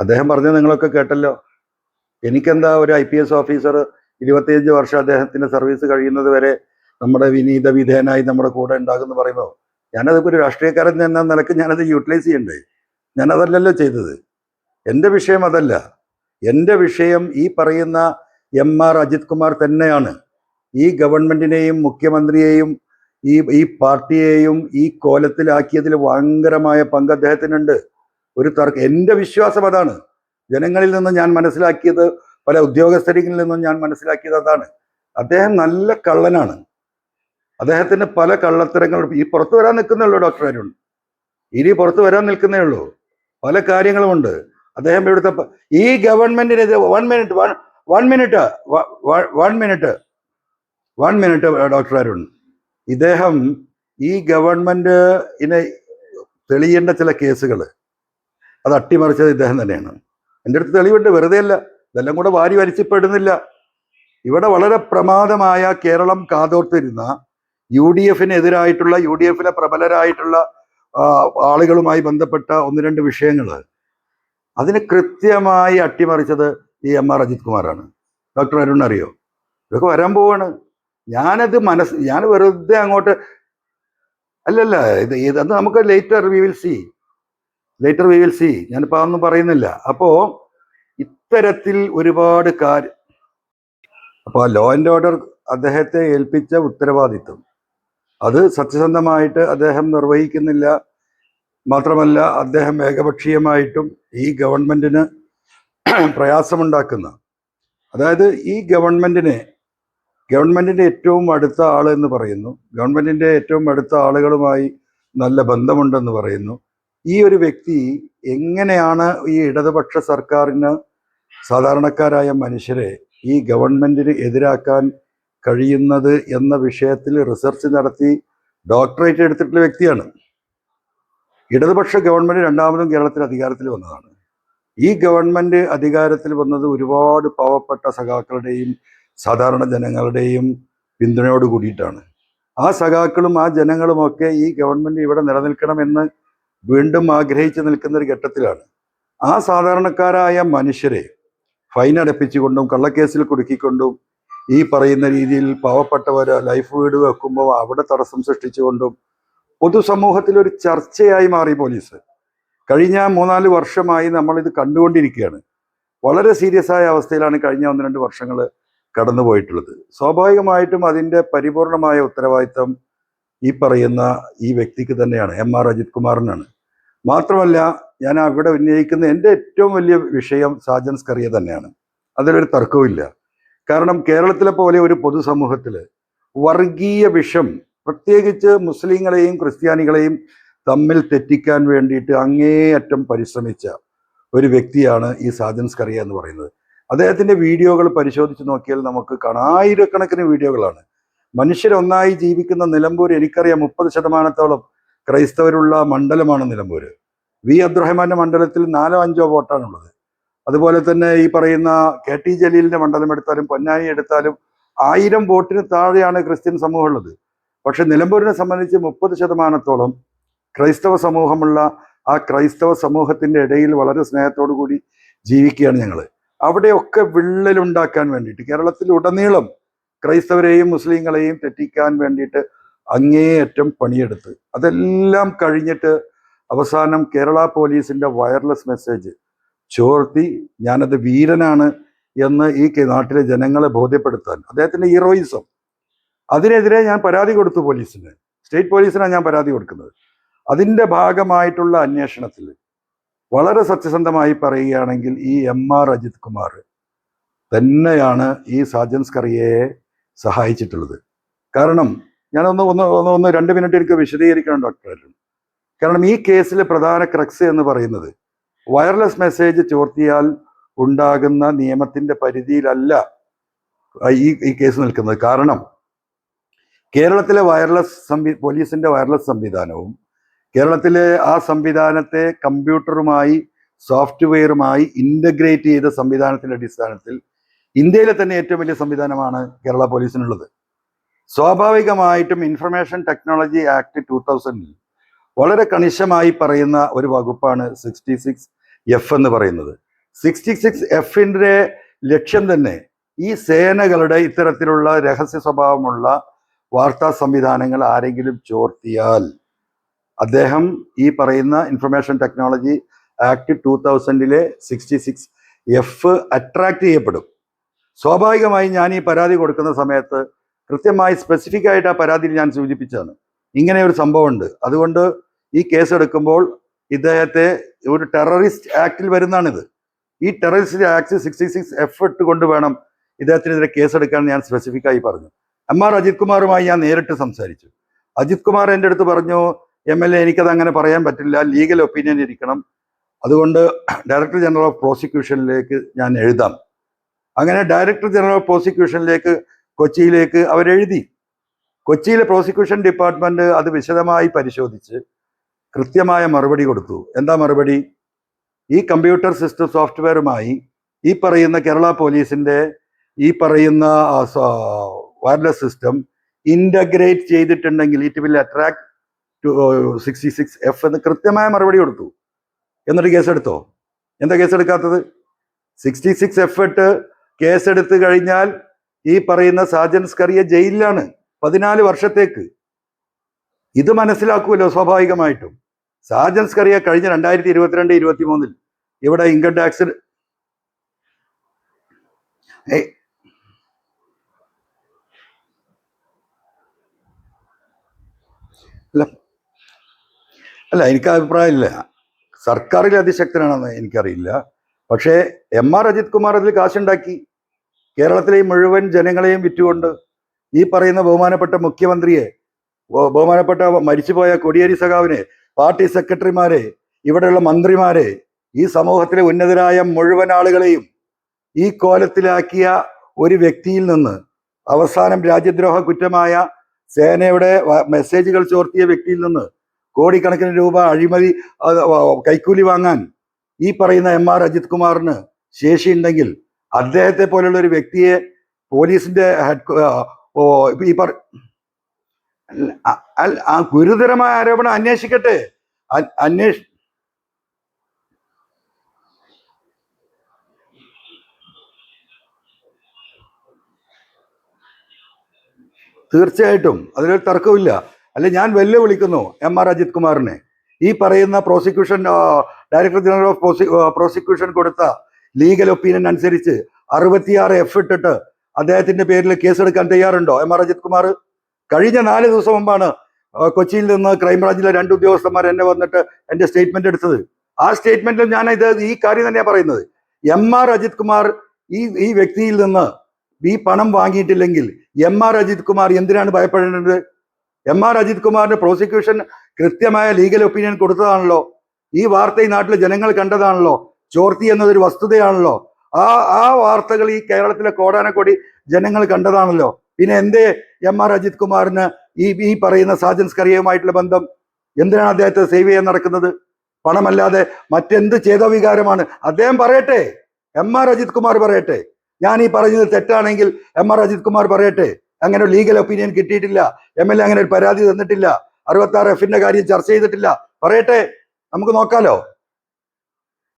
അദ്ദേഹം പറഞ്ഞത് നിങ്ങളൊക്കെ കേട്ടല്ലോ. എനിക്കെന്താ ഒരു ഐ പി എസ് ഓഫീസർ ഇരുപത്തിയഞ്ച് വർഷം അദ്ദേഹത്തിന്റെ സർവീസ് കഴിയുന്നത് വരെ നമ്മുടെ വിനീത വിധേയനായി നമ്മുടെ കൂടെ ഉണ്ടാകുമെന്ന് പറയുമ്പോൾ ഞാനതൊക്കെ ഒരു രാഷ്ട്രീയക്കാരൻ എന്ന നിലയ്ക്ക് ഞാനത് യൂട്ടിലൈസ് ചെയ്യണ്ടേ? ഞാനതല്ലല്ലോ ചെയ്തത്. എന്റെ വിഷയം അതല്ല. എന്റെ വിഷയം ഈ പറയുന്ന എം ആർ അജിത് കുമാർ തന്നെയാണ്. ഈ ഗവൺമെന്റിനെയും മുഖ്യമന്ത്രിയെയും ഈ ഈ പാർട്ടിയെയും ഈ കോലത്തിലാക്കിയതിൽ ഭയങ്കരമായ പങ്ക് അദ്ദേഹത്തിനുണ്ട്. ഒരു തർക്കം എന്റെ വിശ്വാസം അതാണ്. ജനങ്ങളിൽ നിന്ന് ഞാൻ മനസ്സിലാക്കിയത് പല ഉദ്യോഗസ്ഥരിൽ നിന്നും ഞാൻ മനസ്സിലാക്കിയത് അതാണ്. അദ്ദേഹം നല്ല കള്ളനാണ്. അദ്ദേഹത്തിന് പല കള്ളത്തരങ്ങൾ ഈ പുറത്തു വരാൻ നിൽക്കുന്നേ ഉള്ളൂ ഡോക്ടർ അരുൺ. ഇനി പുറത്തു വരാൻ നിൽക്കുന്നേ ഉള്ളൂ. പല കാര്യങ്ങളുമുണ്ട്. അദ്ദേഹം ഇവിടുത്തെ ഈ ഗവൺമെന്റിനെതിരെ one minute one one minute one minute one minute doctor Arun. ഇദ്ദേഹം ഈ ഗവൺമെന്റിനെ തെളിയേണ്ട ചില കേസുകൾ അത് അട്ടിമറിച്ചത് ഇദ്ദേഹം തന്നെയാണ്. എന്റെ അടുത്ത് തെളിവുണ്ട് വെറുതെ അല്ല. ഇതെല്ലാം കൂടെ വാരി വലിച്ചപ്പെടുന്നില്ല. ഇവിടെ വളരെ പ്രമാദമായ കേരളം കാതോർത്തിരുന്ന യു ഡി എഫിനെതിരായിട്ടുള്ള യു ഡി എഫിലെ പ്രബലരായിട്ടുള്ള ആളുകളുമായി ബന്ധപ്പെട്ട ഒന്ന് രണ്ട് വിഷയങ്ങൾ അതിന് കൃത്യമായി അട്ടിമറിച്ചത് ഈ എം ആർ അജിത് കുമാറാണ്. ഡോക്ടർ അരുൺ അറിയോ? ഇതൊക്കെ വരാൻ പോവാണ്. ഞാനത് മനസ്സ് ഞാൻ വെറുതെ അങ്ങോട്ട് അല്ലല്ല ഇത് ഇത് നമുക്ക് later we will see later we will see ഞാനിപ്പോൾ അതൊന്നും പറയുന്നില്ല. അപ്പോൾ ഇത്തരത്തിൽ ഒരുപാട് കാര്യം അപ്പോൾ ലോ ആൻഡ് ഓർഡർ അദ്ദേഹത്തെ ഏൽപ്പിച്ച ഉത്തരവാദിത്വം. അത് സത്യസന്ധമായിട്ട് അദ്ദേഹം നിർവഹിക്കുന്നില്ല. മാത്രമല്ല അദ്ദേഹം ഏകപക്ഷീയമായിട്ടും ഈ ഗവൺമെന്റിന് പ്രയാസമുണ്ടാക്കുന്ന. അതായത് ഈ ഗവൺമെന്റിനെ ഗവൺമെന്റിന്റെ ഏറ്റവും അടുത്ത ആൾ എന്ന് പറയുന്നു. ഗവൺമെന്റിന്റെ ഏറ്റവും അടുത്ത ആളുകളുമായി നല്ല ബന്ധമുണ്ടെന്ന് പറയുന്നു. ഈ ഒരു വ്യക്തി എങ്ങനെയാണ് ഈ ഇടതുപക്ഷ സർക്കാരിന് സാധാരണക്കാരായ മനുഷ്യരെ ഈ ഗവൺമെന്റിന് എതിരാക്കാൻ കഴിയുന്നത് എന്ന വിഷയത്തിൽ റിസർച്ച് നടത്തി ഡോക്ടറേറ്റ് എടുത്തിട്ടുള്ള വ്യക്തിയാണ്. ഇടതുപക്ഷ ഗവൺമെന്റ് രണ്ടാമതും കേരളത്തിൽ അധികാരത്തിൽ വന്നതാണ്. ഈ ഗവൺമെന്റ് അധികാരത്തിൽ വന്നത് ഒരുപാട് പാവപ്പെട്ട സഖാക്കളുടെയും സാധാരണ ജനങ്ങളുടെയും പിന്തുണയോട് കൂടിയിട്ടാണ്. ആ സഖാക്കളും ആ ജനങ്ങളുമൊക്കെ ഈ ഗവൺമെന്റ് ഇവിടെ നിലനിൽക്കണമെന്ന് വീണ്ടും ആഗ്രഹിച്ചു നിൽക്കുന്ന ഒരു ഘട്ടത്തിലാണ്. ആ സാധാരണക്കാരായ മനുഷ്യരെ ഫൈൻ അടപ്പിച്ചുകൊണ്ടും കള്ളക്കേസിൽ കുടുക്കിക്കൊണ്ടും ഈ പറയുന്ന രീതിയിൽ പാവപ്പെട്ടവര് ലൈഫ് വീട് വെക്കുമ്പോൾ അവിടെ തടസ്സം സൃഷ്ടിച്ചുകൊണ്ടും പൊതുസമൂഹത്തിൽ ഒരു ചർച്ചയായി മാറി പോലീസ്. കഴിഞ്ഞ മൂന്നാൽ വർഷമായി നമ്മൾ ഇത് കണ്ടുകൊണ്ടിരിക്കുകയാണ്. വളരെ സീരിയസ് ആയ അവസ്ഥയിലാണ് കഴിഞ്ഞ ഒന്ന് രണ്ട് വർഷങ്ങൾ കടന്നുപോയിട്ടുള്ളത്. സ്വാഭാവികമായിട്ടും അതിന്റെ പരിപൂർണമായ ഉത്തരവാദിത്തം ഈ പറയുന്ന ഈ വ്യക്തിക്ക് തന്നെയാണ് എം ആർ അജിത് കുമാറിനാണ്. മാത്രമല്ല ഞാൻ അവിടെ ഉന്നയിക്കുന്ന എന്റെ ഏറ്റവും വലിയ വിഷയം സാജൻ സ്കറിയ തന്നെയാണ്. അതിലൊരു തർക്കവുമില്ല കാരണം കേരളത്തിലെ പോലെ ഒരു പൊതുസമൂഹത്തിൽ വർഗീയ വിഷം പ്രത്യേകിച്ച് മുസ്ലിങ്ങളെയും ക്രിസ്ത്യാനികളെയും തമ്മിൽ തെറ്റിക്കാൻ വേണ്ടിയിട്ട് അങ്ങേയറ്റം പരിശ്രമിച്ച ഒരു വ്യക്തിയാണ് ഈ സാജൻ സ്കറിയ എന്ന് പറയുന്നത്. അദ്ദേഹത്തിന്റെ വീഡിയോകൾ പരിശോധിച്ച് നോക്കിയാൽ നമുക്ക് കാണാം ആയിരക്കണക്കിന് വീഡിയോകളാണ്. മനുഷ്യരൊന്നായി ജീവിക്കുന്ന നിലമ്പൂർ എനിക്കറിയാം മുപ്പത് ശതമാനത്തോളം ക്രൈസ്തവരുള്ള മണ്ഡലമാണ് നിലമ്പൂർ വി. അബ്ദുറഹ്മാന്റെ മണ്ഡലത്തിൽ നാലോ അഞ്ചോ വോട്ടാണ് ഉള്ളത് അതുപോലെ തന്നെ ഈ പറയുന്ന കെ. ടി. ജലീലിന്റെ മണ്ഡലം എടുത്താലും പൊന്നാനി എടുത്താലും ആയിരം വോട്ടിന് താഴെയാണ് ക്രിസ്ത്യൻ സമൂഹം ഉള്ളത് പക്ഷെ നിലമ്പൂരിനെ സംബന്ധിച്ച് മുപ്പത് ശതമാനത്തോളം ക്രൈസ്തവ സമൂഹമുള്ള ആ ക്രൈസ്തവ സമൂഹത്തിന്റെ ഇടയിൽ വളരെ സ്നേഹത്തോടു കൂടി ജീവിക്കുകയാണ് ഞങ്ങൾ അവിടെയൊക്കെ വിള്ളലുണ്ടാക്കാൻ വേണ്ടിയിട്ട് കേരളത്തിൽ ഉടനീളം ക്രൈസ്തവരെയും മുസ്ലിങ്ങളെയും തെറ്റിക്കാൻ വേണ്ടിയിട്ട് അങ്ങേയറ്റം പണിയെടുത്ത്. അതെല്ലാം കഴിഞ്ഞിട്ട് അവസാനം കേരള പോലീസിന്റെ വയർലെസ് മെസ്സേജ്. ചോർത്തി ഞാനത് വീരനാണ് എന്ന് ഈ നാട്ടിലെ ജനങ്ങളെ ബോധ്യപ്പെടുത്താൻ. അദ്ദേഹത്തിന്റെ ഹീറോയിസം. അതിനെതിരെ ഞാൻ പരാതി കൊടുത്തു പോലീസിന്. സ്റ്റേറ്റ് പോലീസിനാണ് ഞാൻ പരാതി കൊടുക്കുന്നത്. അതിന്റെ ഭാഗമായിട്ടുള്ള അന്വേഷണത്തിൽ വളരെ സത്യസന്ധമായി പറയുകയാണെങ്കിൽ ഈ എം ആർ അജിത് കുമാർ തന്നെയാണ് ഈ സാജൻസ് സ്കറിയയെ സഹായിച്ചിട്ടുള്ളത്. കാരണം ഞാനൊന്ന് ഒന്ന് ഒന്ന് ഒന്ന് രണ്ട് മിനിറ്റ് എനിക്ക് വിശദീകരിക്കണം ഡോക്ടർ കാരണം ഈ കേസിലെ പ്രധാന ക്രക്സ് എന്ന് പറയുന്നത് വയർലെസ് മെസ്സേജ് ചോർത്തിയാൽ ഉണ്ടാകുന്ന നിയമത്തിന്റെ പരിധിയിലല്ല ഈ ഈ കേസ് നിൽക്കുന്നത്. കാരണം കേരളത്തിലെ വയർലെസ് സംവി പോലീസിന്റെ വയർലെസ് സംവിധാനവും കേരളത്തിലെ ആ സംവിധാനത്തെ കമ്പ്യൂട്ടറുമായി സോഫ്റ്റ്വെയറുമായി ഇന്റഗ്രേറ്റ് ചെയ്ത സംവിധാനത്തിന്റെ അടിസ്ഥാനത്തിൽ ഇന്ത്യയിലെ തന്നെ ഏറ്റവും വലിയ സംവിധാനമാണ് കേരള പോലീസിനുള്ളത്. സ്വാഭാവികമായിട്ടും ഇൻഫർമേഷൻ ടെക്നോളജി ആക്ട് ടൂ തൗസൻഡിൽ വളരെ കണിശമായി പറയുന്ന ഒരു വകുപ്പാണ് സിക്സ്റ്റി സിക്സ് എഫ് എന്ന് പറയുന്നത്. സിക്സ്റ്റി സിക്സ് എഫിന്റെ ലക്ഷ്യം തന്നെ ഈ സേനകളുടെ ഇത്തരത്തിലുള്ള രഹസ്യ സ്വഭാവമുള്ള വാർത്താ സംവിധാനങ്ങൾ ആരെങ്കിലും ചോർത്തിയാൽ അദ്ദേഹം ഈ പറയുന്ന ഇൻഫർമേഷൻ ടെക്നോളജി ആക്ട് ടൂ തൗസൻഡിലെ സിക്സ്റ്റി സിക്സ് എഫ് അട്രാക്ട് ചെയ്യപ്പെടും. സ്വാഭാവികമായി ഞാൻ ഈ പരാതി കൊടുക്കുന്ന സമയത്ത് കൃത്യമായി സ്പെസിഫിക് ആയിട്ട് ആ പരാതിയിൽ ഞാൻ സൂചിപ്പിച്ചതാണ്. ഇങ്ങനെ ഒരു സംഭവമുണ്ട്. അതുകൊണ്ട് ഈ കേസ് എടുക്കുമ്പോൾ ഇദ്ദേഹത്തെ ഒരു ടെററിസ്റ്റ് ആക്ടിൽ വരുന്നതാണിത്. ഈ terrorist act sixty six F ഇട്ട് കൊണ്ട് വേണം ഇദ്ദേഹത്തിനെതിരെ കേസെടുക്കാൻ ഞാൻ സ്പെസിഫിക്കായി പറഞ്ഞു. എം ആർ അജിത് കുമാറുമായി ഞാൻ നേരിട്ട് സംസാരിച്ചു. അജിത് കുമാർ എന്റെ അടുത്ത് പറഞ്ഞു എം എൽ എ എനിക്കത് അങ്ങനെ പറയാൻ പറ്റില്ല. ലീഗൽ ഒപ്പീനിയൻ ഇരിക്കണം. അതുകൊണ്ട് ഡയറക്ടർ ജനറൽ ഓഫ് പ്രോസിക്യൂഷനിലേക്ക് ഞാൻ എഴുതാം. അങ്ങനെ ഡയറക്ടർ ജനറൽ പ്രോസിക്യൂഷനിലേക്ക് കൊച്ചിയിലേക്ക് അവരെഴുതി. കൊച്ചിയിലെ പ്രോസിക്യൂഷൻ ഡിപ്പാർട്ട്മെന്റ് അത് വിശദമായി പരിശോധിച്ച് കൃത്യമായ മറുപടി കൊടുത്തു. എന്താ മറുപടി? ഈ കമ്പ്യൂട്ടർ സിസ്റ്റം സോഫ്റ്റ്വെയറുമായി ഈ പറയുന്ന കേരള പോലീസിന്റെ ഈ പറയുന്ന വയർലെസ് സിസ്റ്റം ഇന്റഗ്രേറ്റ് ചെയ്തിട്ടുണ്ടെങ്കിൽ it will attract to sixty six F എന്ന് കൃത്യമായ മറുപടി കൊടുത്തു. എന്നിട്ട് കേസെടുത്തോ? എന്താ കേസെടുക്കാത്തത്? സിക്സ്റ്റി സിക്സ് എഫ് ഇട്ട് കേസെടുത്ത് കഴിഞ്ഞാൽ ഈ പറയുന്ന സാജൻ സ്കറിയ ജയിലിലാണ് പതിനാല് വർഷത്തേക്ക്. ഇത് മനസ്സിലാക്കുമല്ലോ സ്വാഭാവികമായിട്ടും? സാജൻ സ്കറിയ കഴിഞ്ഞ രണ്ടായിരത്തി ഇരുപത്തിരണ്ട് ഇരുപത്തി മൂന്നിൽ ഇവിടെ ഇൻകം ടാക്സ് അല്ല. അല്ല എനിക്ക് അഭിപ്രായമില്ല. സർക്കാരിൽ അതിശക്തനാണെന്ന് എനിക്കറിയില്ല. പക്ഷേ എം ആർ അജിത് കുമാർ അതിൽ കാശുണ്ടാക്കി. കേരളത്തിലെ മുഴുവൻ ജനങ്ങളെയും വിറ്റുകൊണ്ട് ഈ പറയുന്ന ബഹുമാനപ്പെട്ട മുഖ്യമന്ത്രിയെ ബഹുമാനപ്പെട്ട മരിച്ചുപോയ കൊടിയേരി സഖാവിനെ പാർട്ടി സെക്രട്ടറിമാരെ ഇവിടെയുള്ള മന്ത്രിമാരെ ഈ സമൂഹത്തിലെ ഉന്നതരായ മുഴുവൻ ആളുകളെയും ഈ കോലത്തിലാക്കിയ ഒരു വ്യക്തിയിൽ നിന്ന് അവസാനം രാജ്യദ്രോഹ കുറ്റമായ സേനയുടെ മെസ്സേജുകൾ ചോർത്തിയ വ്യക്തിയിൽ നിന്ന് കോടിക്കണക്കിന് രൂപ അഴിമതി കൈക്കൂലി വാങ്ങാൻ ഈ പറയുന്ന എം ആർ അജിത് കുമാറിന് ശേഷിയുണ്ടെങ്കിൽ അദ്ദേഹത്തെ പോലുള്ള ഒരു വ്യക്തിയെ പോലീസിന്റെ ഹെഡ് ഈ പറ ആ ഗുരുതരമായ ആരോപണം അന്വേഷിക്കട്ടെ. അന്വേഷ തീർച്ചയായിട്ടും അതിലൊരു തർക്കമില്ല അല്ല ഞാൻ വെല്ലുവിളിക്കുന്നു എം ആർ അജിത് കുമാറിനെ. ഈ പറയുന്ന prosecution director general of prosecution കൊടുത്ത ലീഗൽ ഒപ്പീനിയൻ അനുസരിച്ച് അറുപത്തിയാറ് എഫ് ഇട്ടിട്ട് അദ്ദേഹത്തിന്റെ പേരിൽ കേസെടുക്കാൻ തയ്യാറുണ്ടോ? M R Ajith Kumar. കഴിഞ്ഞ നാല് ദിവസം മുമ്പാണ് കൊച്ചിയിൽ നിന്ന് ക്രൈംബ്രാഞ്ചിലെ രണ്ട് ഉദ്യോഗസ്ഥന്മാർ എന്നെ വന്നിട്ട് എന്റെ സ്റ്റേറ്റ്മെന്റ് എടുത്തത്. ആ സ്റ്റേറ്റ്മെന്റിൽ ഞാൻ ഇത് ഈ കാര്യം തന്നെയാണ് പറയുന്നത്. എം ആർ അജിത് കുമാർ ഈ ഈ വ്യക്തിയിൽ നിന്ന് ഈ പണം വാങ്ങിയിട്ടില്ലെങ്കിൽ എം ആർ അജിത് കുമാർ എന്തിനാണ് ഭയപ്പെടേണ്ടത്? എം ആർ അജിത് കുമാറിന്റെ പ്രോസിക്യൂഷൻ കൃത്യമായ ലീഗൽ ഒപ്പീനിയൻ കൊടുത്തതാണല്ലോ. ഈ വാർത്ത ഈ നാട്ടിലെ ജനങ്ങൾ കണ്ടതാണല്ലോ. ചോർത്തി എന്നതൊരു വസ്തുതയാണല്ലോ. ആ ആ വാർത്തകൾ ഈ കേരളത്തിലെ കോടാനക്കോടി ജനങ്ങൾ കണ്ടതാണല്ലോ. പിന്നെ എന്തേ എം ആർ അജിത് കുമാറിന് ഈ ഈ പറയുന്ന സാജൻ സ്കറിയയുമായിട്ടുള്ള ബന്ധം? എന്തിനാണ് അദ്ദേഹത്തെ സേവ് ചെയ്യാൻ നടക്കുന്നത്? പണമല്ലാതെ മറ്റെന്ത് ചേതോവികാരമാണ്? അദ്ദേഹം പറയട്ടെ. എം ആർ അജിത് കുമാർ പറയട്ടെ. ഞാൻ ഈ പറഞ്ഞത് തെറ്റാണെങ്കിൽ എം ആർ അജിത് കുമാർ പറയട്ടെ. അങ്ങനെ ഒരു ലീഗൽ ഒപ്പീനിയൻ കിട്ടിയിട്ടില്ല. എം എൽ എ അങ്ങനെ ഒരു പരാതി തന്നിട്ടില്ല. അറുപത്തി ആറ് എഫിന്റെ കാര്യം ചർച്ച ചെയ്തിട്ടില്ല. പറയട്ടെ. നമുക്ക് നോക്കാലോ.